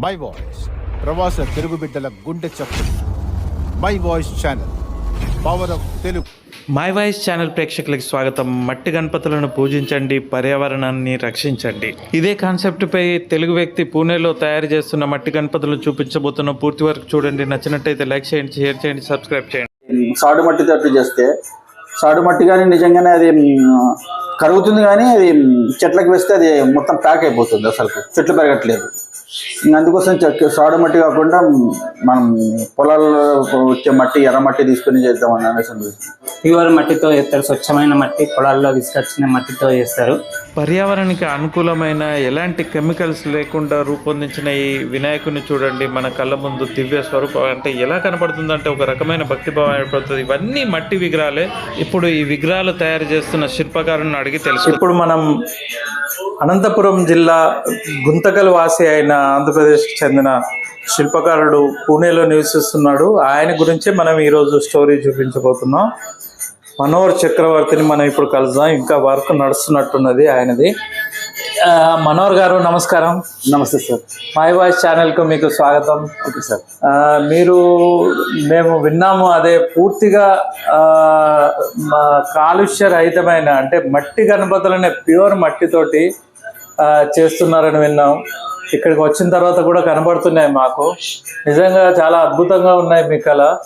My voice ప్రవాస తెలుగు బిడ్డల గుండె చప్పుడు. My voice channel power of Telugu my voice channel ప్రేక్షకులకు స్వాగతం. మట్టి గణపతులను పూజించండి పర్యావరణాన్ని రక్షించండి. ఇదే కాన్సెప్ట్పై తెలుగు వ్యక్తి పూణేలో తయారు చేస్తున్న మట్టి గణపతులు చూపించబోతున్న పూర్తి వరకు చూడండి. నచ్చినట్టయితే లైక్ చేయండి షేర్ చేయండి సబ్స్క్రైబ్ చేయండి. సాడు మట్టి తట్టు చేస్తే సాడు మట్టి కానీ నిజంగానే అది కరుగుతుంది కానీ అది చెట్లకు వేస్తే అది మొత్తం ప్యాక్ అయిపోతుంది అసలు చెట్లు పెరగట్లేదు. అందుకోసం చెక్ సాడు మట్టి కాకుండా మనం పొలాల్లో వచ్చే మట్టి ఎర్ర మట్టి తీసుకుని చేద్దామని అనేసి. ప్యూర్ మట్టితో చేస్తారు స్వచ్ఛమైన మట్టి పొలాల్లో తీసుకొచ్చిన మట్టితో చేస్తారు. పర్యావరణానికి అనుకూలమైన ఎలాంటి కెమికల్స్ లేకుండా రూపొందించిన ఈ వినాయకుని చూడండి మన కళ్ళ ముందు దివ్య స్వరూపం. అంటే ఎలా కనపడుతుందంటే ఒక రకమైన భక్తిభావం ఏర్పడుతుంది. ఇవన్నీ మట్టి విగ్రహాలే. ఇప్పుడు ఈ విగ్రహాలు తయారు చేస్తున్న శిల్పకారుని అడిగి తెలుసు ఇప్పుడు మనం అనంతపురం జిల్లా గుంతకల్ వాసి అయిన ఆంధ్రప్రదేశ్కి చెందిన శిల్పకారుడు పూణేలో నివసిస్తున్నాడు. ఆయన గురించి మనం ఈరోజు స్టోరీ చూపించబోతున్నాం. మనోహర్ చక్రవర్తిని మనం ఇప్పుడు కలుద్దాం. ఇంకా వర్క్ నడుస్తున్నట్టున్నది ఆయనది. మనోహర్ గారు నమస్కారం. నమస్తే సార్. మై వాయిస్ ఛానల్కు మీకు స్వాగతం. Okay sir. మీరు మేము విన్నాము అదే పూర్తిగా కాలుష్య రహితమైన అంటే మట్టి గణపతులనే ప్యూర్ మట్టితోటి చేస్తున్నారని విన్నాం. ఇక్కడికి వచ్చిన తర్వాత కూడా కనబడుతున్నాయి మాకు. నిజంగా చాలా అద్భుతంగా ఉన్నాయి మీ కళ.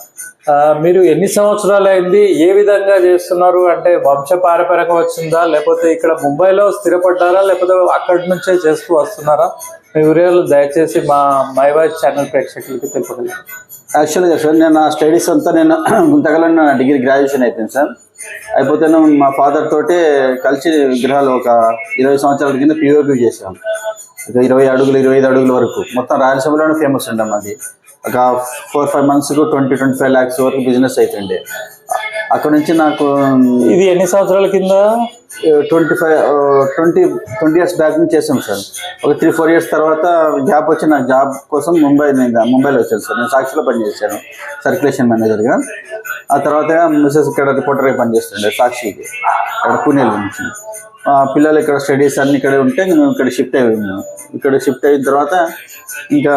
ఆ, మీరు ఎన్ని సంవత్సరాలు అయింది ఏ విధంగా చేస్తున్నారు? అంటే వంశ పారపరంగా వచ్చిందా? లేకపోతే ఇక్కడ ముంబైలో స్థిరపడ్డారా? లేకపోతే అక్కడి నుంచే చేస్తూ వస్తున్నారా? మీ వివరాలు దయచేసి మా మై ఛానల్ ప్రేక్షకులకి తెలుపగలరు. యాక్చువల్గా సార్ నేను నా స్టడీస్ అంతా నేను గుంతకల్లో నా డిగ్రీ గ్రాడ్యుయేషన్ అయిపోయింది సార్ అయిపోతే మా ఫాదర్ తోటి కలిసి విగ్రహాలు ఒక ఇరవై సంవత్సరాల కింద పిఓపి చేసాం ఒక ఇరవై అడుగులు ఇరవై ఐదు అడుగుల వరకు. మొత్తం రాయలసీమలోనే ఫేమస్ ఉండే మాది. ఒక ఫోర్ ఫైవ్ మంత్స్కు ట్వంటీ ట్వంటీ ఫైవ్ ల్యాక్స్ వరకు బిజినెస్ అవుతుండే అక్కడ నుంచి నాకు ఇది ఎన్ని సంవత్సరాల కింద? Twenty five twenty twenty years back నుంచి చేసాం సార్. ఒక త్రీ ఫోర్ ఇయర్స్ తర్వాత గ్యాప్ వచ్చి నాకు జాబ్ కోసం ముంబై నేను ముంబైలో వచ్చాను సార్. నేను సాక్షిలో పనిచేశాను సర్క్యులేషన్ మేనేజర్గా. ఆ తర్వాత మిస్సెస్ ఇక్కడ రిపోర్టర్గా పనిచేస్తుండే సాక్షికి. ఇక్కడ పూణేలో నుంచి ఆ, పిల్లలు ఇక్కడ స్టడీస్ అన్ని ఇక్కడే ఉంటే మేము ఇక్కడ షిఫ్ట్ అయ్యాము ఇక్కడ షిఫ్ట్ అయిన తర్వాత ఇంకా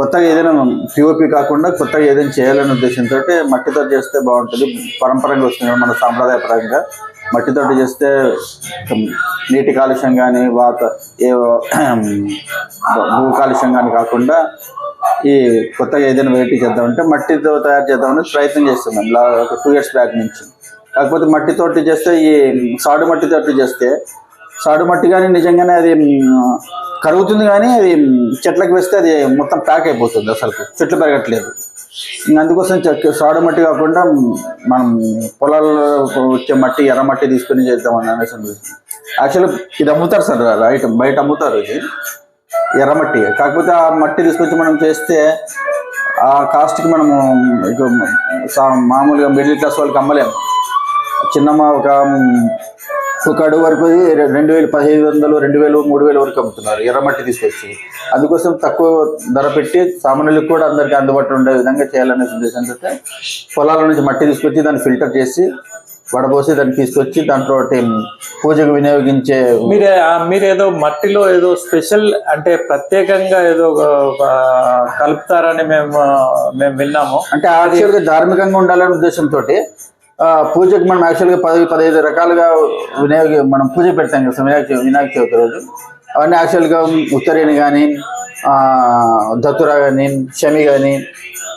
కొత్తగా ఏదైనా పిఓపి కాకుండా కొత్తగా ఏదైనా చేయాలనే ఉద్దేశంతో మట్టితో చేస్తే బాగుంటుంది. పరంపరంగా వస్తుంది. మన సాంప్రదాయపరంగా మట్టితో చేస్తే నీటి కాలుష్యం కానీ వాత ఏ భూ కాలుష్యం కానీ కాకుండా ఈ కొత్తగా ఏదైనా వెరైటీ చేద్దామంటే మట్టితో తయారు చేద్దామని ప్రయత్నం చేస్తున్నాం ఇలా ఒక టూ ఇయర్స్ బ్యాక్ నుంచి. కాకపోతే మట్టితోటి చేస్తే ఈ సాడు మట్టితోటి చేస్తే సాడు మట్టి కానీ నిజంగానే అది కరుగుతుంది కానీ అది చెట్లకు వేస్తే అది మొత్తం ప్యాక్ అయిపోతుంది అసలు. చెట్లు పెరగట్లేదు. అందుకోసం సాడు మట్టి కాకుండా మనం పొలాల్లో వచ్చే మట్టి ఎర్ర మట్టి తీసుకుని చేద్దామని అనేసి అనిపిస్తుంది యాక్చువల్లీ ఇది అమ్ముతారు సార్ రైట్ బయట అమ్ముతారు ఇది. ఎర్రమట్టి కాకపోతే ఆ మట్టి తీసుకొచ్చి మనం చేస్తే ఆ కాస్ట్కి మనము సా- మామూలుగా మిడిల్ క్లాస్ వాళ్ళకి అమ్మలేము. చిన్నమ్మ ఒక ఒక అడుగు వరకు రెండు వేలు పదిహేను వందలు రెండు వేలు మూడు వేలు వరకు అమ్ముతున్నారు ఎర్రమట్టి తీసుకొచ్చి. అందుకోసం తక్కువ ధర పెట్టి సామాన్యులకు కూడా అందరికీ అందుబాటులో ఉండే విధంగా చేయాలనే ఉద్దేశంతో పొలాల నుంచి మట్టి తీసుకొచ్చి దాన్ని ఫిల్టర్ చేసి వడబోసి దాన్ని తీసుకొచ్చి దాంట్లో పూజకు వినియోగించే మీరే ఆ, మీరేదో మట్టిలో ఏదో స్పెషల్ అంటే ప్రత్యేకంగా ఏదో ఆ, కలుపుతారని మేము ఆ, మేము విన్నాము. అంటే యాక్చువల్గా ధార్మికంగా ఉండాలనే ఉద్దేశంతో పూజకి మనం యాక్చువల్గా పది పదహైదు రకాలుగా వినాయక మనం పూజ పెడతాం కదా వినాయక వినాయక చవితి రోజు. అవన్నీ యాక్చువల్గా ఉత్తరేణి కానీ దత్తురా కానీ షమి కానీ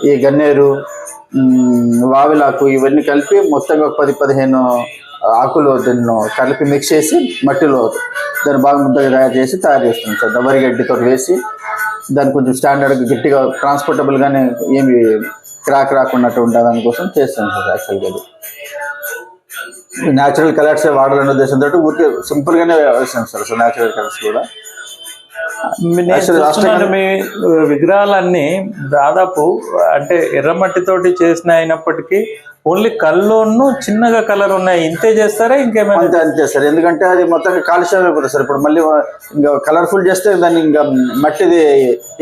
ఈ గన్నేరు వావిలాకు ఇవన్నీ కలిపి మొత్తంగా ఒక పది పదిహేను ఆకులు దీన్ని కలిపి మిక్స్ చేసి మట్టిలో దాన్ని బాగా ముద్దగా తయారు చేసి తయారు చేస్తాం సార్. దబ్బరి గడ్డితో వేసి దాన్ని కొంచెం స్టాండర్డ్ గట్టిగా ట్రాన్స్పోర్టబుల్గానే ఏమి క్రాక్ రాకున్నట్టు ఉంటుంది దానికోసం చేస్తాం సార్ యాక్చువల్గా అది. న్యాచురల్ కలర్స్ వాడాలనే ఉద్దేశంతో ఊరికే సింపుల్గానే వేసాం సార్ అసలు న్యాచురల్ కలర్స్ కూడా. మీ విగ్రహాలన్నీ దాదాపు అంటే ఎర్రమట్టితోటి చేసిన అయినప్పటికీ ఓన్లీ కళ్ళును చిన్నగా కలర్ ఉన్నాయి ఇంతే చేస్తారా ఇంకేమైనా అంతే అంతే సార్. ఎందుకంటే అది మొత్తం కాలుష్యం అయిపోతుంది సార్. ఇప్పుడు మళ్ళీ ఇంకా కలర్ఫుల్ చేస్తే దాన్ని ఇంకా మట్టిది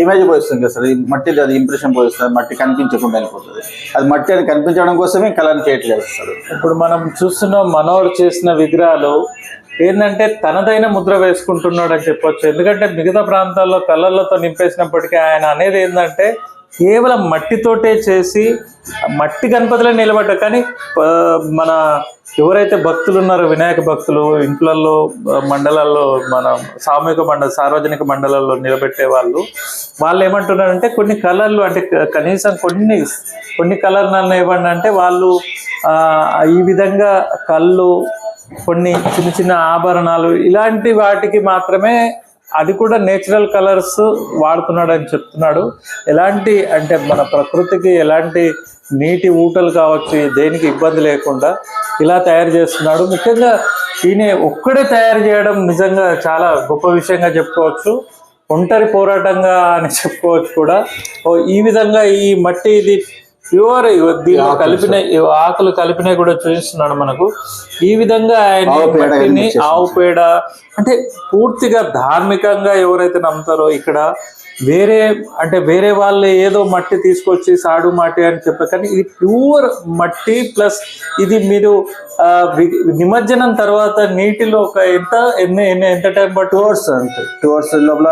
ఇమేజ్ పోయిస్తుంది కదా సార్. మట్టిది అది ఇంప్రెషన్ పోయిస్తుంది. మట్టి కనిపించకుండా వెళ్ళిపోతుంది అది మట్టి అని కనిపించడం కోసమే కలర్ చేయట్లేదు సార్ ఇప్పుడు మనం చూస్తున్న మనోహర్ చేసిన విగ్రహాలు ఏంటంటే తనదైన ముద్ర వేసుకుంటున్నాడు అని చెప్పొచ్చు. ఎందుకంటే మిగతా ప్రాంతాల్లో కలర్లతో నింపేసినప్పటికీ ఆయన అనేది ఏంటంటే కేవలం మట్టితోటే చేసి మట్టి గణపతిలో నిలబడ్డ కానీ మన ఎవరైతే భక్తులు ఉన్నారో వినాయక భక్తులు ఇంట్లలో మండలాల్లో మన సామూహిక మండల సార్వజనిక మండలాల్లో నిలబెట్టే వాళ్ళు వాళ్ళు ఏమంటున్నారంటే కొన్ని కలర్లు అంటే కనీసం కొన్ని కొన్ని కలర్ నన్ను ఇవ్వండి అంటే వాళ్ళు ఈ విధంగా కళ్ళు కొన్ని చిన్న చిన్న ఆభరణాలు ఇలాంటి వాటికి మాత్రమే అది కూడా నేచురల్ కలర్స్ వాడుతున్నాడు అని చెప్తున్నాడు. ఎలాంటి అంటే మన ప్రకృతికి ఎలాంటి నీటి ఊటలు కావచ్చు దేనికి ఇబ్బంది లేకుండా ఇలా తయారు చేస్తున్నాడు. ముఖ్యంగా ఈయన ఒక్కడే తయారు చేయడం నిజంగా చాలా గొప్ప విషయంగా చెప్పుకోవచ్చు. ఒంటరి పోరాటంగా అని చెప్పుకోవచ్చు కూడా. ఈ విధంగా ఈ మట్టి ఇది ప్యూర్ దీనిలో కలిపిన ఆకులు కలిపినవి కూడా చూపిస్తున్నాడు మనకు. ఈ విధంగా ఆయన ఆవు పేడ మట్టిని కనిపించేస్తుంది. ఆవు పేడ అంటే పూర్తిగా ధార్మికంగా ఎవరైతే నమ్ముతారో ఇక్కడ వేరే అంటే వేరే వాళ్ళు ఏదో మట్టి తీసుకొచ్చి సాడు మట్టి అని చెప్పారు కానీ ఇది ప్యూర్ మట్టి ప్లస్ ఇది మీరు నిమజ్జనం తర్వాత నీటిలో ఒక ఎంత ఎన్ని ఎన్ని ఎంత టైం పట్టు టూ అవర్స్ అంతే. టూ అవర్స్ లోపల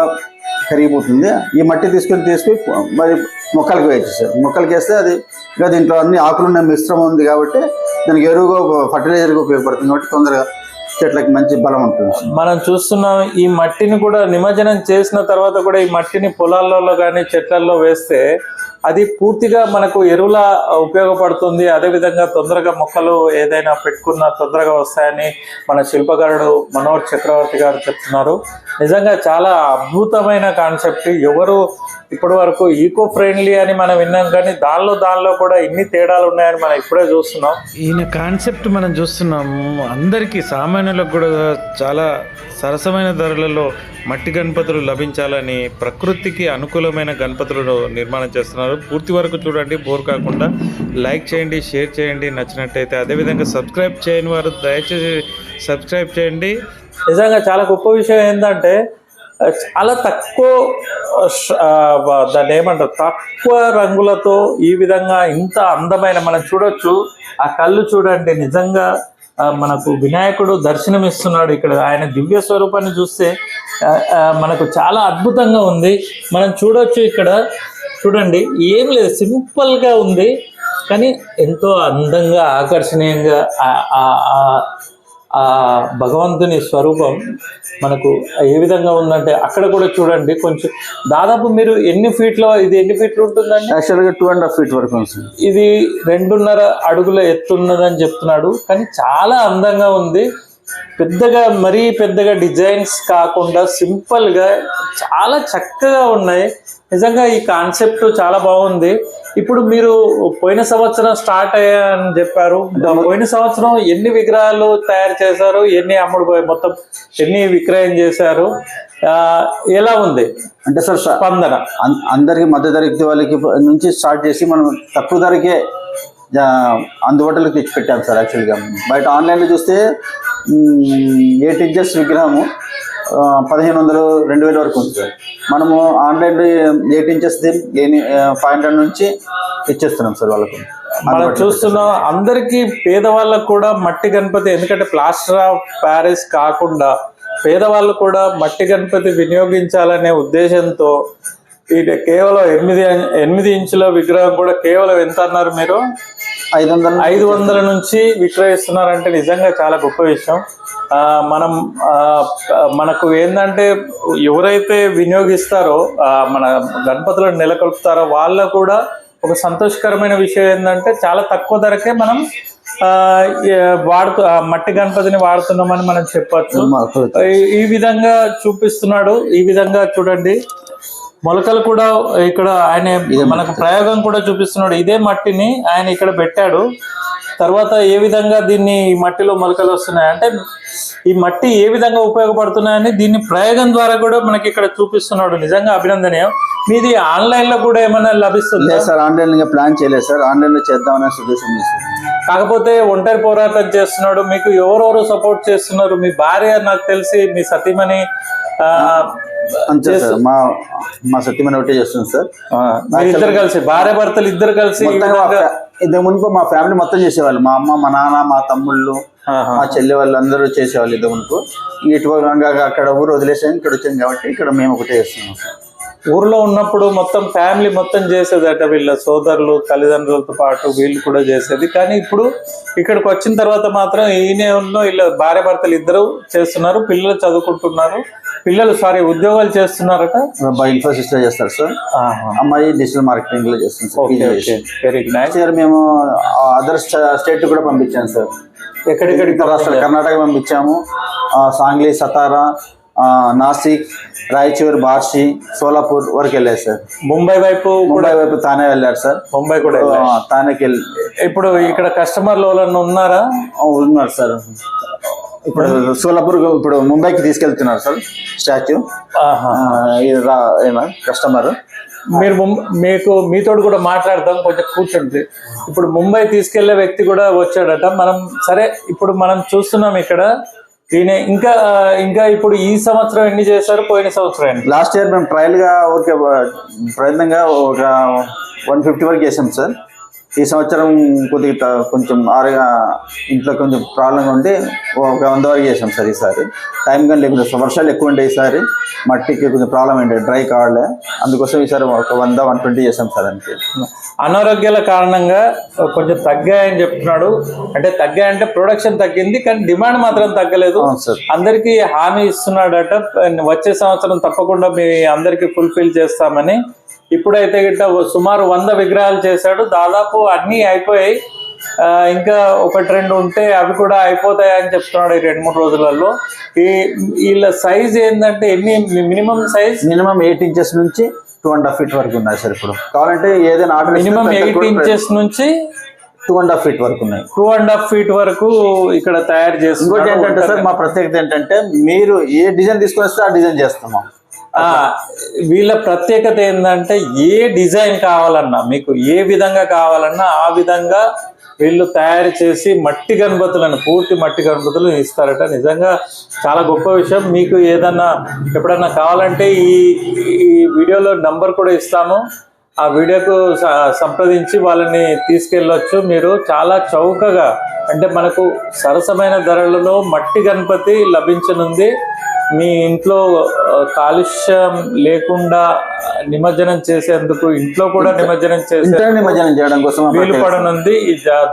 కరిగిపోతుంది. ఈ మట్టి తీసుకొని తీసుకుని మరి మొక్కలకి వేయచ్చు సార్ మొక్కలకి వేస్తే అది ఇంకా దీంట్లో అన్ని ఆకులున్న మిశ్రమం ఉంది కాబట్టి దానికి ఎరువుగా ఫర్టిలైజర్గా ఉపయోగపడుతుంది కాబట్టి తొందరగా చెట్లకి మంచి బలం ఉంటుంది. మనం చూస్తున్నాం ఈ మట్టిని కూడా నిమజ్జనం చేసిన తర్వాత కూడా ఈ మట్టిని పొలాల్లో కానీ చెట్లల్లో వేస్తే అది పూర్తిగా మనకు ఎరువులా ఉపయోగపడుతుంది. అదేవిధంగా తొందరగా మొక్కలు ఏదైనా పెట్టుకున్నా తొందరగా వస్తాయని మన శిల్పకారుడు మనోహర్ చక్రవర్తి గారు చెప్తున్నారు. నిజంగా చాలా అద్భుతమైన కాన్సెప్ట్. ఎవరు ఇప్పటి వరకు ఈకో ఫ్రెండ్లీ అని మనం విన్నాం కానీ దానిలో దానిలో కూడా ఇన్ని తేడాలు ఉన్నాయని మనం ఇప్పుడే చూస్తున్నాం. ఈయన కాన్సెప్ట్ మనం చూస్తున్నాము అందరికీ సామాన్యులకు కూడా చాలా సరసమైన ధరలలో మట్టి గణపతులు లభించాలని ప్రకృతికి అనుకూలమైన గణపతులను నిర్మాణం చేస్తున్నారు. పూర్తి వరకు చూడండి. బోర్ కాకుండా లైక్ చేయండి షేర్ చేయండి. నచ్చినట్టయితే అదేవిధంగా సబ్స్క్రైబ్ చేయని వారు దయచేసి సబ్స్క్రైబ్ చేయండి. నిజంగా చాలా గొప్ప విషయం ఏంటంటే చాలా తక్కువ దాన్ని ఏమంటారు? తక్కువ రంగులతో ఈ విధంగా ఇంత అందమైన మనం చూడొచ్చు. ఆ కళ్ళు చూడండి. నిజంగా మనకు వినాయకుడు దర్శనమిస్తున్నాడు ఇక్కడ ఆయన దివ్య స్వరూపాన్ని చూస్తే ఆ, మనకు చాలా అద్భుతంగా ఉంది. మనం చూడొచ్చు ఇక్కడ. చూడండి ఏం లేదు. సింపుల్గా ఉంది. కానీ ఎంతో అందంగా ఆకర్షణీయంగా ఆ- భగవంతుని స్వరూపం మనకు ఏ విధంగా ఉందంటే అక్కడ కూడా చూడండి కొంచెం దాదాపు మీరు ఎన్ని ఫీట్లో ఇది ఎన్ని ఫీట్లు ఉంటుందండి? యాక్చువల్గా టూ అండ్ హాఫ్ ఫీట్ వరకు ఇది రెండున్నర అడుగుల ఎత్తున్నదని చెప్తున్నాడు. కానీ చాలా అందంగా ఉంది. పెద్దగా మరీ పెద్దగా డిజైన్స్ కాకుండా సింపుల్గా చాలా చక్కగా ఉన్నాయి. నిజంగా ఈ కాన్సెప్ట్ చాలా బాగుంది. ఇప్పుడు మీరు పోయిన సంవత్సరం స్టార్ట్ అయ్యాయని చెప్పారు. పోయిన సంవత్సరం ఎన్ని విగ్రహాలు తయారు చేశారు? ఎన్ని అమ్ముడు పోయి మొత్తం ఎన్ని విక్రయం చేశారు? ఎలా ఉంది? అంటే సార్ స్పందన. అందరికి మధ్య తరగతి వాళ్ళకి నుంచి స్టార్ట్ చేసి మనం తక్కువ ధరకే అందుబాటులోకి తెచ్చి పెట్టాం సార్ యాక్చువల్గా. బయట ఆన్లైన్లో చూస్తే ఎయిట్ ఇంచెస్ విగ్రహము. పదిహేను వందలు రెండు వేల వరకు ఉంది. సార్ మనము ఆన్లైన్లో ఎయిట్ ఇంచెస్ ఫైవ్ హండ్రెడ్ నుంచి ఇచ్చేస్తున్నాం సార్ వాళ్ళకు. మనం చూస్తున్నాం అందరికీ పేదవాళ్ళకు కూడా మట్టి గణపతి ఎందుకంటే ప్లాస్టర్ ఆఫ్ ప్యారిస్ కాకుండా పేదవాళ్ళు కూడా మట్టి గణపతి వినియోగించాలనే ఉద్దేశంతో ఇది కేవలం ఎనిమిది ఎనిమిది ఇంచుల విగ్రహం కూడా కేవలం ఎంత అన్నారు మీరు? ఐదు వందలు ఐదు వందల నుంచి విక్రయిస్తున్నారంటే నిజంగా చాలా గొప్ప విషయం. మనం మనకు ఏంటంటే ఎవరైతే వినియోగిస్తారో మన గణపతులను నెలకొల్పుతారో వాళ్ళ కూడా ఒక సంతోషకరమైన విషయం ఏంటంటే చాలా తక్కువ ధరకే మనం వాడుతూ మట్టి గణపతిని వాడుతున్నామని మనం చెప్పొచ్చు. ఈ విధంగా చూపిస్తున్నాడు. ఈ విధంగా చూడండి. మొలకలు కూడా ఇక్కడ ఆయన మనకు ప్రయోగం కూడా చూపిస్తున్నాడు. ఇదే మట్టిని ఆయన ఇక్కడ పెట్టాడు. తర్వాత ఏ విధంగా దీన్ని ఈ మట్టిలో మొలకలు వస్తున్నాయి అంటే ఈ మట్టి ఏ విధంగా ఉపయోగపడుతున్నాయని దీన్ని ప్రయోగం ద్వారా కూడా మనకి ఇక్కడ చూపిస్తున్నాడు. నిజంగా అభినందనీయం. మీది ఆన్లైన్లో కూడా ఏమైనా లభిస్తుంది? సార్ ఆన్లైన్ ప్లాన్ చేయలేదు సార్. ఆన్లైన్లో చేద్దామనే ఉద్దేశం ఉంది సార్. కాకపోతే ఒంటరి పోరాటం చేస్తున్నాడు. మీకు ఎవరెవరు సపోర్ట్ చేస్తున్నారు? మీ భార్య నాకు తెలిసి మీ సతీమణి ఆ, అంతే సార్. మా మా సత్యమైన ఒకటే చేస్తుంది సార్. ఇద్దరు కలిసి భార్య భర్తలు ఇద్దరు కలిసి ఇంతకు మునుపు మా ఫ్యామిలీ మొత్తం చేసేవాళ్ళు. మా అమ్మ మా నాన్న మా తమ్ముళ్ళు. మా చెల్లి వాళ్ళందరూ చేసేవాళ్ళు ఇద్దరు ఇటు అక్కడ ఊరు వదిలేసాం ఇక్కడ వచ్చాం కాబట్టి ఇక్కడ మేము ఒకటే చేస్తున్నాం సార్. ఊర్లో ఉన్నప్పుడు మొత్తం ఫ్యామిలీ మొత్తం చేసేదట వీళ్ళ సోదరులు తల్లిదండ్రులతో పాటు వీళ్ళు కూడా చేసేది. కానీ ఇప్పుడు ఇక్కడికి వచ్చిన తర్వాత మాత్రం ఈయన ఉన్న వీళ్ళ భార్య భర్తలు ఇద్దరు చేస్తున్నారు పిల్లలు చదువుకుంటున్నారు. పిల్లలు సారీ ఉద్యోగాలు చేస్తున్నారట. ఇన్ఫోసిస్లో చేస్తారు సార్. అమ్మాయి డిజిటల్ మార్కెటింగ్లో చేస్తుంది sir okay very nice year మేము అదర్ స్టేట్ కూడా పంపించాము సార్. ఎక్కడెక్కడికి ఇతర రాష్ట్రాలు కర్ణాటక పంపించాము. సాంగ్లీ సతారా నాసిక్ రాయచూర్ బార్షి సోలాపూర్ వరకు వెళ్ళారు సార్. ముంబై వైపు కూడా ముంబై వైపు తానే వెళ్ళారు సార్. ముంబై కూడా. తానేకి వెళ్ళి ఇప్పుడు ఇక్కడ కస్టమర్లు ఎవరన్నా ఉన్నారా? ఉన్నారు సార్. ఇప్పుడు సోలాపూర్ ఇప్పుడు ముంబైకి తీసుకెళ్తున్నారు సార్ స్టాచ్యూ. ఆహా. కస్టమర్. మీరు ముం- మీకు మీతోడు కూడా మాట్లాడతాం కొంచెం కూర్చుంటే. ఇప్పుడు ముంబై తీసుకెళ్ళే వ్యక్తి కూడా వచ్చాడట. మనం సరే ఇప్పుడు మనం చూస్తున్నాం ఇక్కడ. ఈయన ఇంకా ఇంకా ఇప్పుడు ఈ సంవత్సరం ఎన్ని చేశారు? పోయిన సంవత్సరం ఎన్ని? లాస్ట్ ఇయర్ మేము ట్రయల్గా ఒక ప్రయత్నంగా ఒక వన్ ఫిఫ్టీ వరకు చేసాం సార్. ఈ సంవత్సరం కొద్దిగా కొంచెం ఆరుగా ఇంట్లో కొంచెం ప్రాబ్లంగా ఉండి ఒక వంద వరకు చేసాం సార్ ఈసారి. టైం కానీ లేకుండా వర్షాలు ఎక్కువ ఉండే ఈసారి. మట్టికి కొంచెం ప్రాబ్లం ఏంటి డ్రై కావాలి అందుకోసం ఈసారి ఒక వంద వన్ ట్వంటీ చేసాం సార్ అంతే. అనారోగ్యాల కారణంగా కొంచెం తగ్గాయని చెప్తున్నాడు. అంటే తగ్గాయంటే ప్రొడక్షన్ తగ్గింది కానీ డిమాండ్ మాత్రం తగ్గలేదు. అందరికీ హామీ ఇస్తున్నాడట. వచ్చే సంవత్సరం తప్పకుండా మీ అందరికీ ఫుల్ఫిల్ చేస్తామని ఇప్పుడైతే గిట్ట సుమారు వంద విగ్రహాలు చేశాడు. దాదాపు అన్నీ అయిపోయాయి. ఇంకా ఒకటి రెండు ఉంటే అవి కూడా అయిపోతాయి అని చెప్తున్నాడు ఈ రెండు మూడు రోజులలో. ఈ వీళ్ళ సైజ్ ఏంటంటే ఎన్ని minimum size minimum eight inches నుంచి టూ అండ్ హాఫ్ ఫీట్ వరకు ఉన్నాయి సార్ ఇప్పుడు. కావాలంటే ఏదైనా ఆర్డర్ మినిమం ఎయిట్ ఇంచెస్ నుంచి టూ అండ్ హాఫ్ ఫీట్ వరకు ఉన్నాయి. టూ అండ్ హాఫ్ ఫీట్ వరకు ఇక్కడ తయారు ఇంకోటి ఏంటంటే సార్ మా ప్రత్యేకత ఏంటంటే మీరు ఏ డిజైన్ తీసుకొని వస్తే ఆ డిజైన్ చేస్తాము ఆ, వీళ్ళ ప్రత్యేకత ఏంటంటే ఏ డిజైన్ కావాలన్నా మీకు ఏ విధంగా కావాలన్నా ఆ విధంగా వీళ్ళు తయారు చేసి మట్టి గణపతులను పూర్తి మట్టి గణపతులు ఇస్తారట. నిజంగా చాలా గొప్ప విషయం. మీకు ఏదన్నా ఎప్పుడన్నా కావాలంటే ఈ ఈ వీడియోలో నంబర్ కూడా ఇస్తాము. ఆ వీడియోకు సంప్రదించి వాళ్ళని తీసుకెళ్ళొచ్చు మీరు. చాలా చౌకగా అంటే మనకు సరసమైన ధరలలో మట్టి గణపతి లభించనుంది. మీ ఇంట్లో కాలుష్యం లేకుండా నిమజ్జనం చేసేందుకు ఇంట్లో కూడా నిమజ్జనం చేసే నిమజ్జనం చేయడం కోసం వీలు. పడనుంది.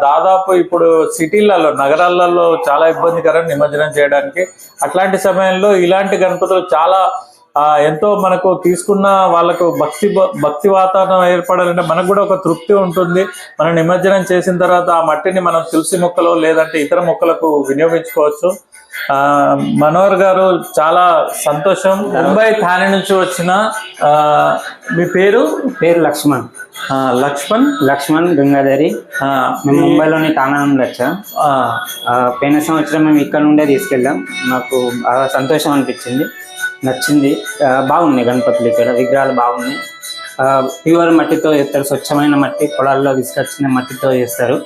దాదాపు ఇప్పుడు సిటీలలో నగరాలలో చాలా ఇబ్బందికరం నిమజ్జనం చేయడానికి. అట్లాంటి సమయంలో ఇలాంటి గణపతులు చాలా ఎంతో మనకు తీసుకున్న వాళ్ళకు భక్తి భక్తి వాతావరణం ఏర్పడాలంటే మనకు కూడా ఒక తృప్తి ఉంటుంది. మనం నిమజ్జనం చేసిన తర్వాత ఆ మట్టిని మనం తులసి మొక్కలు లేదంటే ఇతర మొక్కలకు వినియోగించుకోవచ్చు. ఆ, మనోహర్ గారు చాలా సంతోషం. ముంబై థానే నుంచి వచ్చిన ఆ, మీ పేరు? పేరు లక్ష్మణ్. లక్ష్మణ్? లక్ష్మణ్ గంగాధరి. మేము ముంబైలోని తానా నుండి వచ్చాం. పోయిన సంవత్సరం మేము ఇక్కడ నుండే తీసుకెళ్ళాం. నాకు బాగా సంతోషం అనిపించింది. నచ్చింది. బాగున్నాయి గణపతులు ఇక్కడ విగ్రహాలు బాగున్నాయి. ప్యూర్ మట్టితో చేస్తారు స్వచ్ఛమైన మట్టి పొలాల్లో తీసుకొచ్చిన మట్టితో చేస్తారు.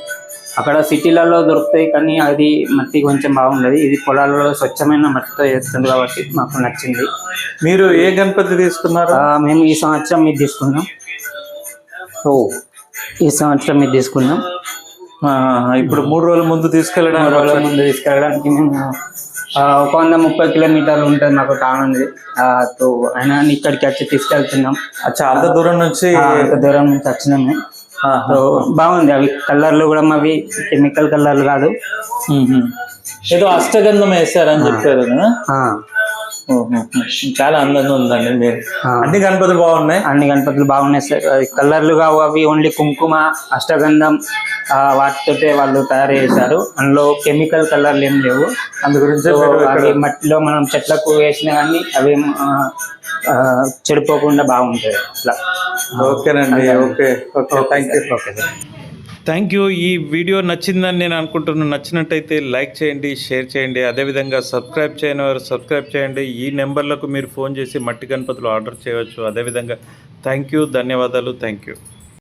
అక్కడ సిటీలలో దొరుకుతాయి కానీ అది మట్టి కొంచెం బాగుండదు. ఇది పొలాల్లో స్వచ్ఛమైన మట్టితో చేస్తుంది కాబట్టి మాకు నచ్చింది. మీరు ఏ గణపతి తీసుకున్నారు? మేము ఈ సంవత్సరం ఇది తీసుకున్నాం. ఓ. ఈ సంవత్సరం ఇది తీసుకున్నాం. ఇప్పుడు మూడు రోజుల ముందు తీసుకెళ్ళడానికి రోజుల ముందు తీసుకెళ్ళడానికి మేము ఒక వంద ముప్పై కిలోమీటర్లు ఉంటుంది మాకు టౌన్ ఉంది ఆ, తో అయినా ఇక్కడికి వచ్చి తీసుకెళ్తున్నాం అంత దూరం నుంచి అంత దూరం నుంచి వచ్చినాము. సో బాగుంది అవి కలర్లు కూడా అవి కెమికల్ కలర్లు కాదు. ఏదో అష్టగంధం వేసారని చెప్పారు. చాలా అందంగా ఉందండి మీరు. అన్ని గణపతులు బాగున్నాయి? అన్ని గణపతులు బాగున్నాయి సార్. అవి కలర్లు కావు అవి ఓన్లీ కుంకుమ అష్టగంధం వాటితోటే వాళ్ళు తయారు చేశారు. అందులో కెమికల్ కలర్లు ఏం లేవు. అందు గురించి అవి మట్టిలో మనం చెట్లకు వేసినా కానీ అవి చెడిపోకుండా బాగుంటాయి. అట్లా. ఓకేనండి okay okay thank you. Okay sir. Thank you. ఈ వీడియో నచ్చిందని నేను అనుకుంటున్నాను నచ్చినట్టయితే లైక్ చేయండి షేర్ చేయండి. అదేవిధంగా సబ్స్క్రైబ్ చేయని వారు సబ్స్క్రైబ్ చేయండి. ఈ నెంబర్లకు మీరు ఫోన్ చేసి మట్టి గణపతులు ఆర్డర్ చేయవచ్చు. అదేవిధంగా థ్యాంక్ యూ. ధన్యవాదాలు. Thank you.